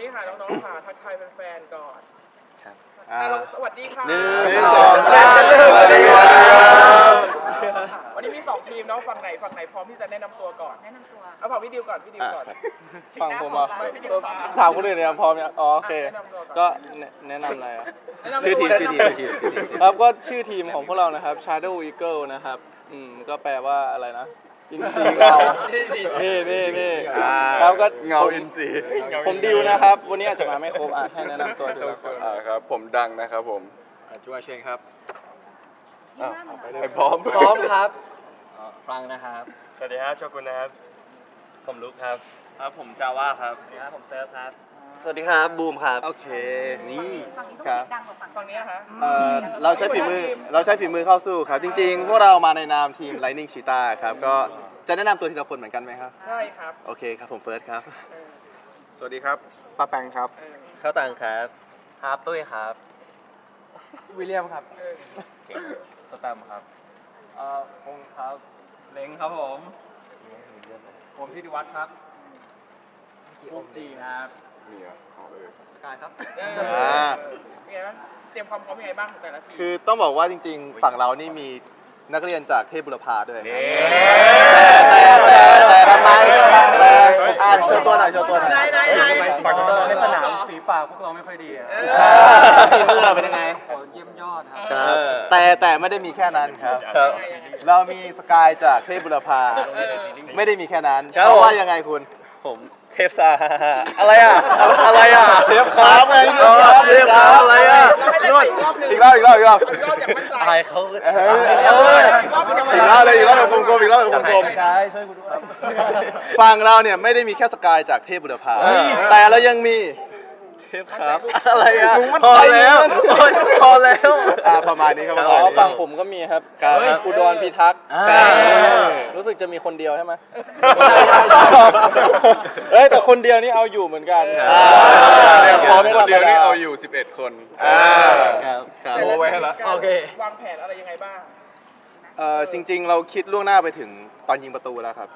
นี่ค่ะน้องๆค่ะทักทายแฟนๆก่อนครับอะเราสวัสดีค่ะหนึ่งหนึ่งสองสามสวัสดีครับ วันนี้มีสองทีมเน้องฝั่งไหนฝั่งไหนพร้อมที่จะแนะนำตัวก่อน แนะนำตัวเอาฝั่งพี่ดิวก่อนพี่ดิวก่อนฝั่งผมเหรอะไม่พี่ดิวก่อนถามคนอื่นเนี่ยงพร้อมยังอ๋อโอเคแนะนำตัวก่อนก็แนะแนะนำอะไรอะแนะนำชื่อทีมตัวชื่อทีมแนะนำชื่อตัวทีม ครับก็ชื่อทีมของพวกเรานะครับ Shadow Eagle นะครับ อืมก็แปลว่าอะไรนะ อินซีเงานี่นี่นี่อ่าครับก็เงาผมอินซีผมดิวนะครับ วันนี้อาจจะมาไม่ครบอะให้แนะนำตัวทีละคนอ่าครับ ผมดังนะครับผมจุวาเชงครับที่หน้าเหมือนไปพร้อมพร้อมครับฟังนะครับ สวัสดีครับโชกุนนะครับ ผมลุกครับ ครับผมจาว่าครับสวัสดีครับผมเซิร์ฟครับ สวัสดีครับบูมครับ โอเค นี่ฝั่งนี้ต้องครับเสียงดังกว่าฝั่งฝั่งนี้อะคะเอ่อเราใช้ฝีมือ เราใช้ฝีมือเข้าสู้ครับ จริง ๆ พวกเรามาในนามทีม Lightning Cheetah ครับ ก็ จะแนะนำตัวทีละคนเหมือนกันไหมครับ ใช่ครับโอเคครับผมเฟิร์สครับ เออสวัสดีครับป้าแปงครับ เออเข้าตังครับครับตุ้ยครับ วิลเลียมครับ เออสแตมครับเอ่อพงครับ เล้งครับผม ผมทิติวัฒน์ครับผมจีครับนี่อะอ๋อเออ สกายครับเอออ่าเป็นไงบ้างเตรียมความพร้อมยังไงบ้างของแต่ละทีมคือต้องบอกว่าจริงๆ ฝั่งเรานี่มี นักเรียนจากเทพบุรพาด้วยครับแต่แต่แต่ทำไมแต่อ่านโชว์ตัวหน่อยโชว์ตัวหน่อย ได้ได้ได้ ฝั่งนู้นในสนามฝีปากพวกเราไม่ค่อยดีอะเออ่าอฝีมือเราเป็นยังไงขอเยี่ยมยอดครับ ครับ แต่แต่ไม่ได้มีแค่นั้นครับ ครับยังไงยังไงเรามีสกายจากเทพบุรพา เออ ไม่ได้มีแค่นั้น ครับเพราะว่ายังไงคุณ ผม เทพซาอะไรอะ อะไรอะเทพครับไงอ๋อเทพครับอะไรอะเราให้เล่นไปอีกรอบหนึ่งอีกรอบอีกรอบอีกรอบอีกรอบอย่างมั่นใจอะไรเขาเออเอออีกรอบเป็นยังไงอีกรอบเลยอีกรอบแบบกลมๆอีกรอบแบบกลมใช่ช่วยกูด้วยๆฝั่งเราเนี่ยไม่ได้มีแค่สกายจากเทพบุรพาเฮ้ยแต่เรายังมี เทพครับ อะไรอะมึงมันพอแล้วไปเลยพอแล้วอ่าประมาณนี้ครับประอ๋มาณอนี้ ฝั่งผมก็มีครับครับอุดรพิทักษ์อ่ารู้สึกจะมีคนเดียวใช่ไหมเฮ้ยแต่คนเดียวนี่เอาอยู่เหมือนกันอ่าพร้อมคนเดียวนี่เอาอยู่ 11 คนอ่าครับครับแต่ละไว้ให้ละการโอเค วางแผนอะไรยังไงบ้าง เอ่อจริง ๆ เราคิดล่วงหน้าไปถึงตอนยิงประตูแล้วครับ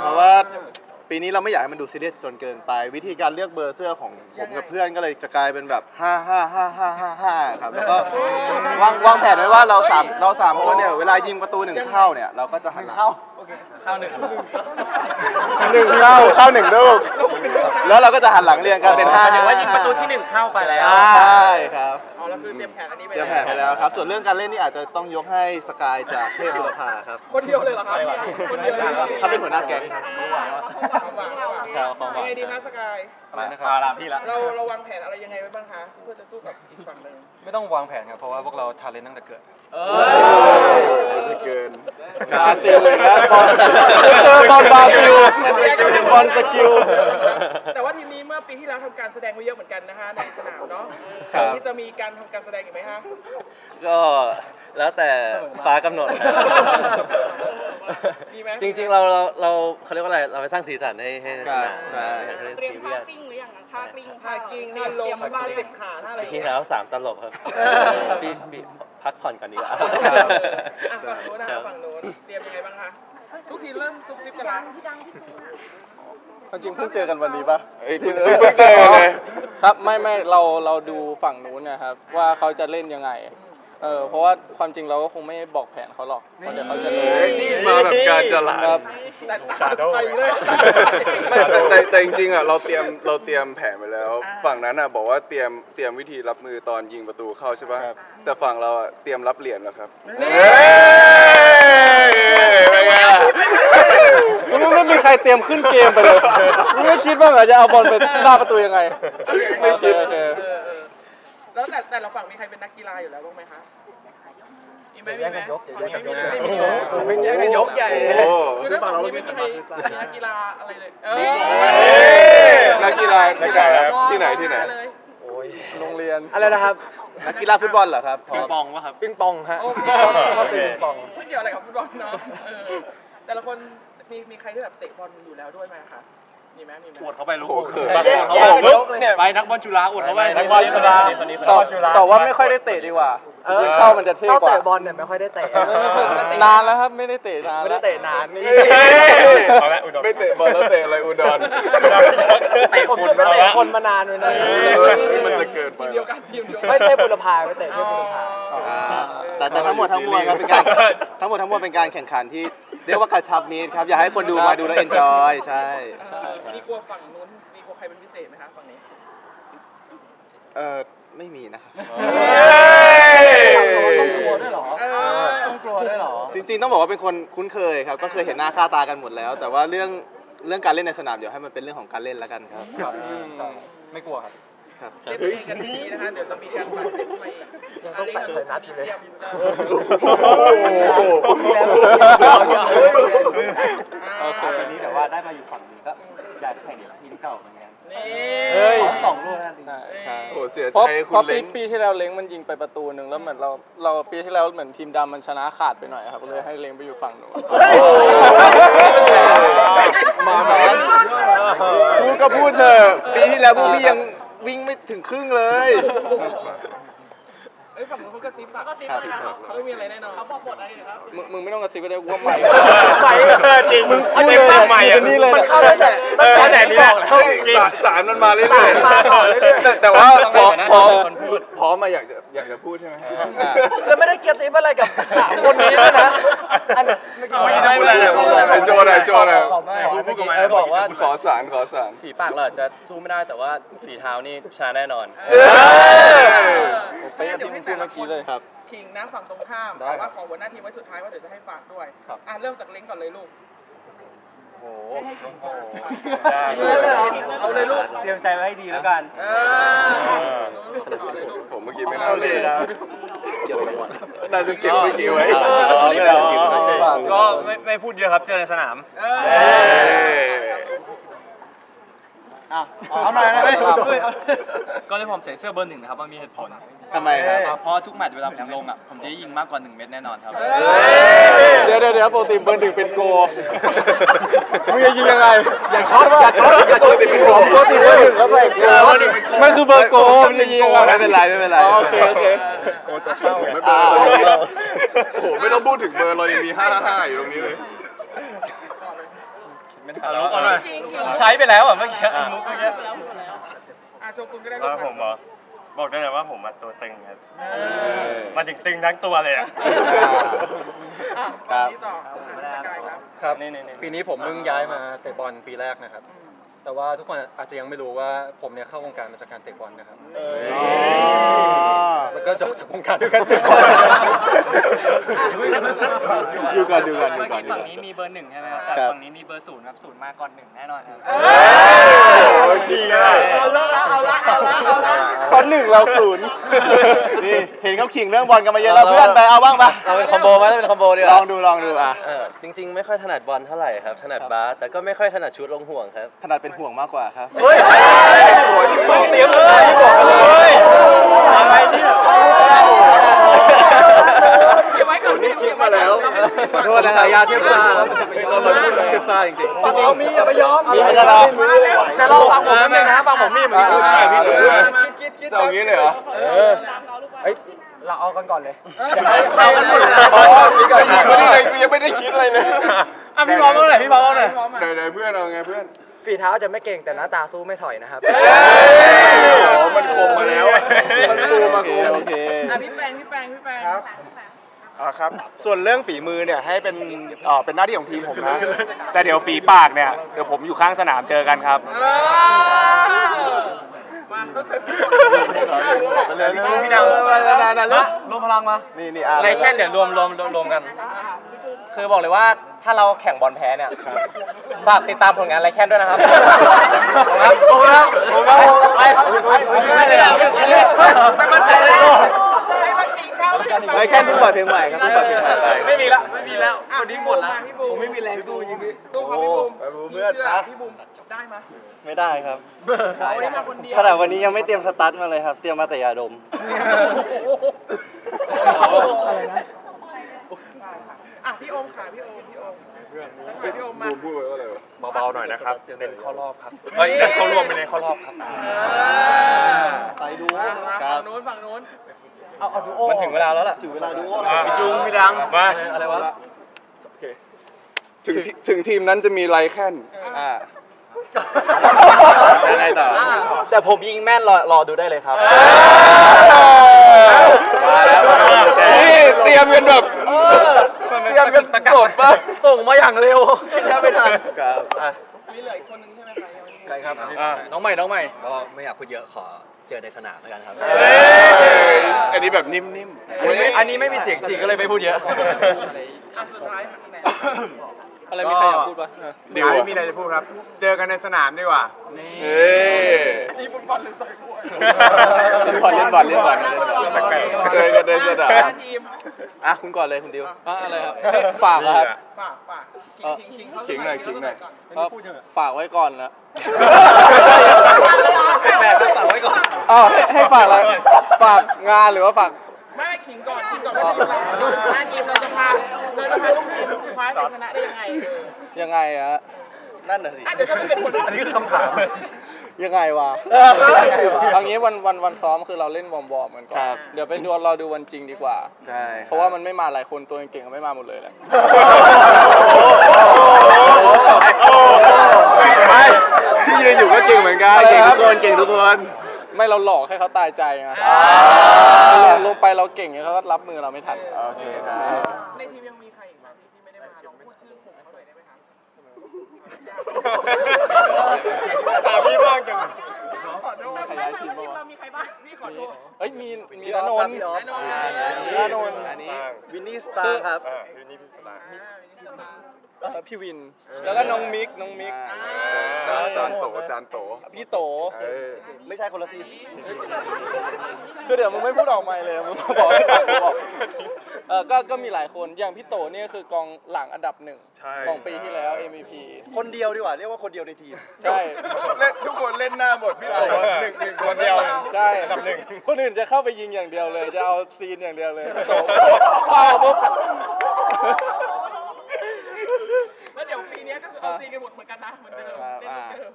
เพราะว่า ปีนี้เราไม่อยากให้มันดูซีเรียสจนเกินไป วิธีการเลือกเบอร์เสื้อของผมกับเพื่อนก็เลยจะกลายเป็นแบบ5 5 5 5 5 5ครับแล้วก็วางวางแผนไว้ว่าเราสามเราสามคนเนี่ยเวลายิงประตูหนึ่งเข้าเนี่ยเราก็จะหันหลัง เข้าเข้าหนึ่งหนึ่งเข้าเข้าหนึ่งลูก แล้วเราก็จะหันหลังเรียงกันเป็นห้าหมายถึงว่ายิงประตูที่หนึ่งเข้าไปแล้ว ใช่ครับอ๋อ แล้วคือเตรียมแผนอันนี้ไปเตรียมแผนไปแล้วครับ ส่วนเรื่องการเล่นนี่อาจจะต้องยกให้สกายจากเทพบุรพาครับ คนเดียวเลยเหรอครับ คนเดียวเลยหรอเขาเป็นหัวหน้าแก๊งความหวังความหวังครับความหวังยังไงดีคะสกาย อะไรนะครับมาลามพี่ละเราเราวางแผนอะไรยังไงไว้บ้างคะเพื่อจะสู้กับอีกฝั่งหนึ่งไม่ต้องวางแผนครับเพราะว่าพวกเราทาเลนตั้งแต่เกิดเกินบราซิลเลยนะบอลเจอบอลบราซิลบอลสกิล ปีที่แล้วทำการแสดงไว้เยอะเหมือนกันนะคะในสนามเนาะครับ ที่จะมีการทำการแสดงอีกไหมคะก็แล้วแต่ฟ้ากำหนดมีไหม จริงๆเราเราเราเขาเรียกว่าอะไร เราไปสร้างสีสันให้ให้สครับนามใช่ อยากให้เล่นเตรียซีมเรีท่ายส กลิ้งหรือยังอะท่ากลิ้งท่ากิ้งท่าลมท่าเจ็บขาท่าอะไรอย่างที่เงี้ยแล้วสามตลบครับเออพี่พี่พักผ่อนก่อนดีกว่า ครับอะฝั่งโน้นนะคะฝั่งโน้นเตรียมยังไงบ้างคะทุกทีเริ่มซุบซิบกันดัละงที่ดังที่ สุดอะจริงเพิ่งเจอกันวันนี้ปะ เอ้ยเพิ่งเพิ่งเจอเลย ครับไม่ไม่เราเราดูฝั่งนู้นนะครับ ว่าเขาจะเล่นยังไงเออเพราะว่าความจริงเราก็คงไม่บอกแผนเขาหรอกเพราะเดี๋ยวเขาจะรู้นี่มาแบบการจลาครับ แต่ตาไปเลย ไม่แต่แต่แต่จริงๆอะเราเตรียมเราเตรียมแผนไปแล้ว อ่า ฝั่งนั้นอะบอกว่าเตรียมเตรียมวิธีรับมือตอนยิงประตูเข้าใช่ปะครับ แต่ฝั่งเราอะเตรียมรับเหรียญแล้วครับนี่เฮ้ย เป็นไงไม่มีใครเตรียมขึ้นเกมไปเลยไม่คิดว่าเหรอจะเอาบอลไปหน้าประตูยังไงไม่คิดโอเคเออเออแล้วแต่แต่ละฝั่งมีใครเป็นนักกีฬาอยู่แล้วบ้างไหมคะมีไหมมีไหมฝั่งนี้ไม่มีไม่มีเป็นแย่งกันยกใหญ่โอ้คือถ้าฝั่งนี้ไม่มีใครมีนักกีฬาอะไรเลยเออนักกีฬาที่ไหนครับที่ไหนที่ไหน เลย โรงเรียน อะไรนะครับนักกีฬาฟุตบอลเหรอครับปิงปองวะครับ ปิงปองฮะโอเคชอบตีปิงปอง ไม่เกี่ยวอะไรกับฟุตบอลเนาะเออ แต่ละคนมีมีใครที่แบบเตะบอลอยู่แล้วด้วยไหมคะมีไหมมีไหม อวดเขาไปลูกโอ้โหเขินแย่งแย่งกันยกเลยไปนักบอลจุฬาอวดเขาไปนักบอลจุฬาคนนี้ ตอบตอบว่าไม่ค่อยได้เตะดีกว่า เออ เข้ามันจะเท่กว่าเข้าเตะบอลเนี่ยไม่ค่อยได้เตะ นานแล้วครับ ไม่ได้เตะนานไม่ได้เตะนานนี่เอาละอุดร ไม่เตะบอลแล้วเตะอะไรอุดรเตะผมฝุ่นจะไปเอาเตะละคนมานานเลยนะเออมันจะเกินไป ทีมเดียวกันทีมเดียวกัน ไม่เทพบุรพาไปเตะเทพบุรพา อ่าแต่แต่ทั้งหมดทั้งมวลครับเป็นการทั้งหมดทั้งมวลเป็นการแข่งขันที่ เรียกว่ากระชับมิตรครับ อยากให้คนดูมาดูแล้วเอนจอยใช่ มีกลัวฝั่งนู้น มีกลัวใครเป็นพิเศษไหมคะฝั่งนี้ เออไม่มีนะครับ ต้องกลัวด้วยเหรอเออ ต้องกลัวด้วยเหรอ จริงๆต้องบอกว่าเป็นคนคุ้นเคยครับ ก็เคยเห็นหน้าค่าตากันหมดแล้ว แต่ว่าเรื่องเรื่องการเล่นในสนามเดี๋ยวให้มันเป็นเรื่องของการเล่นแล้วกันครับ ครับ ใช่ ไม่กลัวครับ ครับเซฟตัวเองกันดีนะคะเดี๋ยวจะมีการบาดเจ็บขึ้นมาอีกยังต้องแปะเลยนัดอยู่เลยโอเควันนี้แต่ว่าได้มาอยู่ฝั่งนี้ก็อยากแข่งกับทีมเก่าเหมือนกันนี่เฮ้ยสองลูกนั่นเองใช่ใช่โอ้เสียเพราะใจคุเพราะณปีเล้งปีที่แล้วเล้งมันยิงไปประตูหนึ่งแล้วเหมือนเราเราปีที่แล้วเหมือนทีมดำมันชนะขาดไปหน่อยครับเลยให้เล้งไปอยู่ฝั่งหนูนมาแบบนั้นพูดก็พูดเถอะปีที่แล้วพวกพี่ยังวิ่งไม่ ถึงครึ่งเลย เอ้ยฝั่งนู้นเขากระซิบอะครับ เขาไม่มีอะไรแน่นอนเขาบอกบทอะไรครับ มึงมึงไม่ต้องกระซิบก็ได้กูว่าใหม่ใหม่จริงมึงพูดเลยใหม่อยู่นี่เลยมันเข้าได้แต่เออแต่นี้แหละจริงสารสารมันมาเรื่อยสารมาก่อนเรื่อยๆแต่แต่ว่าพร้อมพร้อมคนพู ดพร้อมมาอยากจะอยากจะพูดใช่ไหมอ่าแล้วไม่ได้เกียรติอะไรกับสามคนนี้ด้วยนะอันไม่ได้พูดอะไรเลยไหนโชว์หน่อยโชว์หน่อย ขอไม่พูดพูดกับเออบอกว่า ขอสารขอสาร ฝีปากเราอาจจะสู้ไม่ได้แต่ว่าฝีเท้านี่ชนะแน่นอน เออไปกับที่มึงพูดเมื่อกี้เลยครับคิงนะฝั่งตรงข้ามได้แต่ครัว่าบขอหัวหน้าทีมไว้สุดท้ายว่าเดี๋ยวจะให้ฝากด้วยครับ อะเริ่มจากเล้งก่อนเลยลูก โอ้ให้คิงก่อนได้เอาเลยลูกเตรียมใจไว้ให้ดีแล้วกัน เออลูกต่อเลยลูกผมเมื่อกี้ไม่น่าโอเคเลยครับเกี่ยวกับก่อนน่าจะเก็บเมื่อกี้ไว้อ๋อไม่ได้เอาเก็บไว้ก็ไม่ไม่พูดเยอะครับเจอในสนาม เออ เอาหน่อยนะก็เลยผมใส่เสื้อเบอร์หนึ่งนะครับมันมีเหตุผลทำไมครับเพราะทุกแมตช์เวลาผมลงอะผมจะได้ยิงมากกว่า1เม็ดแน่นอนครับเออเดี๋ยวเดี๋ยวเดี๋ยวปกติเบอร์หนึ่งเป็นโกมึงจะยิงยังไงอย่าช็อตอย่าช็อตอย่าช็อตติดเป็นผมปกติเบอร์หนึ่งแล้วใส่โก มันคือเบอร์โกมันจะยิงยังไง ไม่เป็นไรไม่เป็นไรอ๋อโอเคโอเค โกตัวเข้าผมไม่เบอร์เรายังมีโอ้โหไม่ต้องพูดถึงเบอร์เรายังมีห้าห้าอยู่ตรงนี้เลย เอาลุกเอาหน่อย ใช้ไปแล้วอะเมื่อกี้มุกเมื่อกี้อะโชกุนก็ได้ลูแล้กวผมเหรอบอกได้เลยว่าผมมาตัวตึงครับเออ มาถึงตึงทั้งตัวเลยอะ อะครับฝั่งนี้ต่ออะสกายครับ ครับ นี่นี่นี่ปีนี้ผมเพิ่งย้ายมาเตะบอลปีแรกนะครับ แต่ว่าทุกคนอาจจะยังไม่รู้ว่าผมเนี่ยเข้าวงการมาจากการเตะบอลนะครับเอออ๋อแล้วก็จบจากวงการด้วยกันเตะบอล อยู่ก่อนดูก่อนดูเมื่อก่อนกี้ดูฝั่งก่อนนี้มีเบอร์หนึ่งใช่ไหมครับแต่ครับฝั่งนี้มีเบอร์ศูนย์ครับศูนย์มาก่อนหนึ่งแน่นอนครับ เอโอ้ยดีเลย เอาละเอาละเอาละเอาละเขาหนึ่งเราศูนย์นี่เห็นเขาขิงเรื่องบอลกันมาเยอะแล้วเพื่อนไปเอาบ้างปะเราเป็นคอมโบไหมเราเป็นคอมโบดีกลว่าองดูลองดูอะเออจริง ๆ ไม่ค่อยถนัดบอลเท่าไหร่ครับ ถนัดบาสแต่ก็ไม่ค่อยถนัดชุดลงห่วงครับ ถนัดเป็นห่วงมากกว่าครับเฮ้ยโอ้ยที่ฟังเตรียมเลยที่บอกกันเลยอะไรเนี่ยเก็บไว้ก่อนนี่คิดมาแล้วขอโทษนะครับฉายาเทียบซ่าเราเลยพูดเทียบซ่าจริงฝั่งเรามีอย่าไปยอมมีไม่ใช่เหรอแต่เราฟังผมนิดนึงนะฟังผมมีเหมือนกันอ่าพี่จุ๊บมามาจะเอางี้เลยเหรอเออเฮ้ยเราเอากันก่อนเลยเอากันหมดเลยอ๋อนี่ก็ยิงมาได้ไงกูยังไม่ได้คิดอะไรเลยอะพี่บอลเมื่อไหร่พี่บอลเมื่อไหร่ไหนไหนเพื่อนเอาไงเพื่อน ฝีเท้าจะไม่เก่งแต่หน้าตาสู้ไม่ถอยนะครับเอ้ยอ๋อมันคมมาแล้วอะมันคมมาคม โอเค อะพี่แปงพี่แปงพี่แปงอ่าครับ ส่วนเรื่องฝีมือเนี่ยให้เป็นเอ่อเป็นหน้าที่ของทีมผมนะ แต่เดี๋ยวฝีปากเนี่ย เดี๋ยวผมอยู่ข้างสนามเจอกันครับ เออ มาต้องเต็มที่ไปเลยพี่พี่ดังนานๆๆรวมพลังมานี่นี่อะไรแค่เดี๋ยวรวมรวมรวมกัน คือบอกเลยว่าถ้าเราแข่งบอลแพ้เนี่ยฝากติดตามผลงานไรแค่ด้วยนะครับครับผมครับผมครับไปไปไปเลยอ่ไม่มั่นใจเลยไม่มาขิงเขาไม่ได้ไม่แค่เพิ่งปล่อยเพลงใหม่ครับเพิ่งปล่อยเพลงใหม่ไปไม่มีละไม่มีแล้วอะพี่บูมมาพี่มผมไม่มีแรงสู้ยิงสู้เขาพี่บูมไปบูมเพื่อนชื่นะพี่บูม ได้ไหมไม่ได้ครับเอาได้มาคนเดียวขนาดวันนี้ยังไม่เตรียมสตาร์ทมาเลยครับ เตรียมมาแต่ยาดม อะไรนะ อะพี่โอมค่ะพี่โอมพี่โอมสักหน่อยพี่โอมมาบูมพูดไว้ว่าอะไรวะ เบาๆหน่อยนะครับเน้นเข้ารอบครับเฮ้ยเข้ารวมไปในเข้ารอบครับ เออไปดูมามาครัฝั่บ งนู้นฝั่งนู้น เอาเอาดูโอมันถึงเวลาแล้วล่ะ ถึงเวลาดูโอพี่จุงพี่ดังมา อะไรวะ ถึงที่ถึงทีมนั้นจะมีไรแค่นอ่า ยังไงต่อ แต่ผมยิงแม่นรอรอดูได้เลยครับ มาแล้วมาแล้ว นี่เตรียมกันแบบเตรียมกันสดมากส่งมาอย่างเร็วคิดแทบไม่ทันครับมีเหลืออีกคนนึงใช่ไหมคะใครครับอะน้องใหม่น้องใหม่ ก็ไม่อยากพูดเยอะขอเจอในสนามแล้วกันครับเอ้ย อันนี้แบบนิ่มๆ อันนี้ไม่มีเสียงจริงก็เลยไม่พูดเยอะ อันสุดท้ายค่ะแหน อะไรมีใครอยากพูดปะดิวไม่มีอะไรจะพูดครับ เจอกันในสนามดีกว่าเอ้ยนี่ฟุตบอลหรือต่อยมวยเล่นบอลเล่นบอลเล่นบอลแปลกๆเจอกันในสนามทีมอะคุณก่อนเลยคุณดิวอะอะไรครับฝากนะครับฝากฝากเออขิงขิงเขาขิงหน่อยขิงหน่อยก็ฝากไว้ก่อนนะแปลกๆนะฝากไว้ก่อนอ้าวให้ให้ฝากอะไรฝากงานหรือว่าฝากไม่ ขิงก่อนขิงก่อนว่าทีมเราหน้าทีมเราจะพาเราจะพาลูกทีมคว้าชัยชนะได้ยังไงเออยังไงอะนั่นน่ะสิอะเดี๋ยวถ้าไม่เป็นคนอันนี้คือคำถามยังไงวะเอางี้วันวันวันซ้อมคือเราเล่นวอร์มวอร์มกันก่อคนรับเดี๋ยวไปดูเราดูวันจริงดีกว่า ใช่ เพราะว่ามันไม่มาหลายคนตัวเก่งๆก็ไม่มาหมดเลยแหละไม่ที่ยืนอยู่ก็เก่งเหมือนกัน เก่งทุกคน เก่งทุกคน ไม่เราหลอกให้เขาตายใจไงอ่า ลงลงไปเราเก่งเนี่ยเขาก็รับมือเราไม่ทัน โอเคครับ ในทีมยังมีใครอีกบ้างที่ไม่ได้มาลองพูดชื่อกลุ่มเขาหน่อยได้ไหมคะตามพี่บ้างจัง ขอโทษขยายทีมปะวะเรามีใครบ้างพี่ขอโทษ เอ้ยมีมีพี่นออฟนครับนท์พี่ออฟนนท์อ่าพี่อนนท์ อันนี้ วินนี่สตาร์ครับ อ่าพี่นี่พี่สตาร์ อ่าไม่ใช่สตาร์ เอ่อพี่วิน แล้วก็น้องมิกน้องมิก จานจานโตจานโตพี่โต เออไม่ใช่คนละทีมคือเดี๋ยวมึงไม่พูดออกไม่เลยมึงมาบอกให้ฟังกูบอกเออก็ก็มีหลายคนอย่างพี่โตเนี่ยคือกองหลังอันดับหนึ่งใช่ของปีที่แล้ว MVP คนเดียวดีกว่าเรียกว่าคนเดียวในทีม ใช่ เล่นทุกคนเล่นหน้าหมดพี่โตหนึ่งหนึ่งคนเดียวใช่อันดับหนึ่ง คนอื่นจะเข้าไปยิงอย่างเดียวเลย จะเอาซีนอย่างเดียวเลยพี่โตเฝ้าปุ๊บ แล้วเดี๋ยวปีเนี้ยก็คือเอาซีกันหมดเหมือนกันนะเหมือนเดิมครับเล่นเหมือนเดิม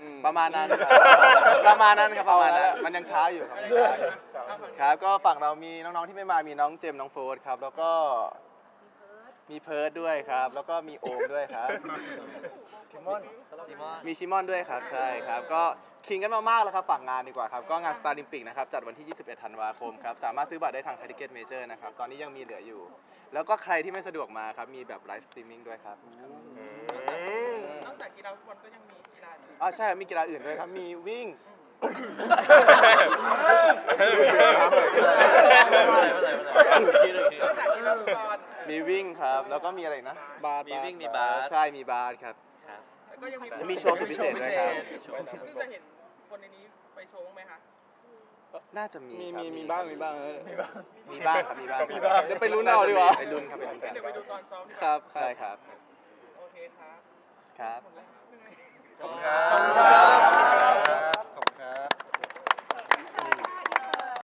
อืมประมาณนั้นครับประมาณนั้นครับประมาณนั้นมันยังช้าอยู่ครับยังช้าอยู่ ครับก็ฝั่งเรามีน้องๆที่ไม่มามีน้องเจมส์น้องโฟร์ธครับ แล้วก็ มีเพิร์ดด้วยครับ แล้วก็มีโอมด้วยครับมีชิมอนด้วยครับ ใช่ครับ ก็คิงกันมากๆแล้วครับฝั่งงานดีกว่าครับ ก็งานสตาร์ลิมปิกนะครับ จัดวันที่ 21 ธันวาคมครับ สามารถซื้อบัตรได้ทางไททิเก็ตเมเจอร์นะครับ ตอนนี้ยังมีเหลืออยู่ แล้วก็ใครที่ไม่สะดวกมาครับ มีแบบไลฟ์สตรีมมิ่งด้วยครับนอกจากกีฬาฟุตบอลก็ยังมีกีฬาอื่นอ๋อใช่ครับมีกีฬาอื่นด้วยครับ มีวิ่งนอกจากกีฬาฟุตบอล มีวิ่งครับ แล้วก็มีอะไรอีกนะบาสมีวิ่งมีบาส ใช่มีบาสครับ แล้วก็ยังมีมีโชว์สุดพิเศษด้วยครับ ซึ่งจะเห็นคนในนี้ไปโชว์บ้างไหมคะ น่าจะมีมีครับมีมีบ้างมีบ้างเออมีบ้างครับมีบ้างมีบ้างเดี๋ยวไปลุ้นเอาดีกว่า ไปลุ้นครับไปลุ้นกันเดี๋ยวไปดูตอนซ้อมดีกคว่ารับ ใช่ครับ โอเคครับ ครับหมดแล้วครับ ขอบคุณครับ